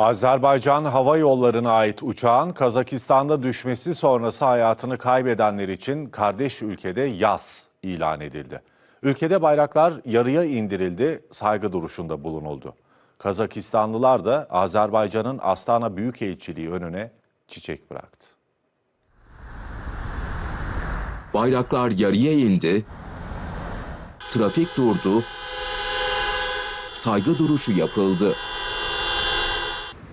Azerbaycan Hava Yolları'na ait uçağın Kazakistan'da düşmesi sonrası hayatını kaybedenler için kardeş ülkede yaz ilan edildi. Ülkede bayraklar yarıya indirildi, saygı duruşunda bulunuldu. Kazakistanlılar da Azerbaycan'ın Astana Büyükelçiliği önüne çiçek bıraktı. Bayraklar yarıya indi, trafik durdu, saygı duruşu yapıldı.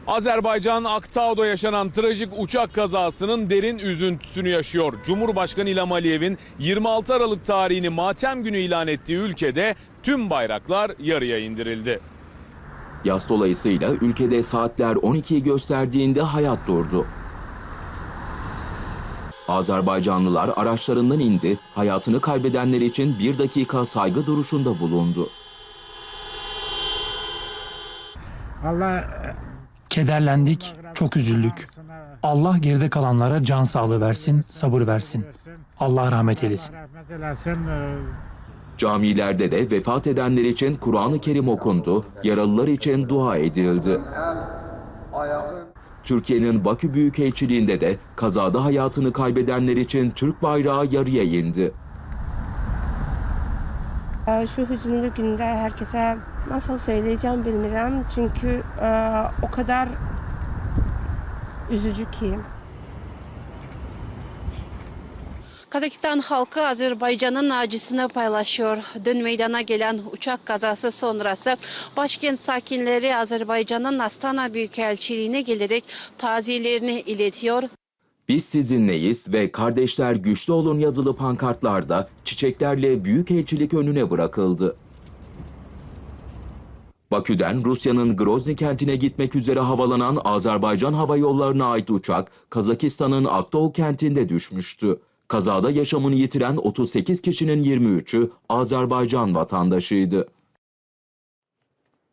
Azerbaycan Aktau'da yaşanan trajik uçak kazasının derin üzüntüsünü yaşıyor. Cumhurbaşkanı İlham Aliyev'in 26 Aralık tarihini matem günü ilan ettiği ülkede tüm bayraklar yarıya indirildi. Yaz dolayısıyla ülkede saatler 12'yi gösterdiğinde hayat durdu. Azerbaycanlılar araçlarından indi, hayatını kaybedenler için bir dakika saygı duruşunda bulundu. Allah Kederlendik, çok üzüldük. Allah geride kalanlara can sağlığı versin, sabır versin. Allah rahmet eylesin. Camilerde de vefat edenler için Kur'an-ı Kerim okundu, yaralılar için dua edildi. Türkiye'nin Bakü Büyükelçiliğinde de kazada hayatını kaybedenler için Türk bayrağı yarıya indi. Şu hüzünlü günde herkese nasıl söyleyeceğim bilmiyorum. Çünkü e, o kadar üzücü ki. Kazakistan halkı Azerbaycan'ın acısını paylaşıyor. Dün meydana gelen uçak kazası sonrası başkent sakinleri Azerbaycan'ın Astana Büyükelçiliğine gelerek taziyelerini iletiyor. Biz sizinleyiz ve kardeşler güçlü olun yazılı pankartlarda çiçeklerle Büyükelçilik önüne bırakıldı. Bakü'den Rusya'nın Grozny kentine gitmek üzere havalanan Azerbaycan Hava Yolları'na ait uçak Kazakistan'ın Akdağ kentinde düşmüştü. Kazada yaşamını yitiren 38 kişinin 23'ü Azerbaycan vatandaşıydı.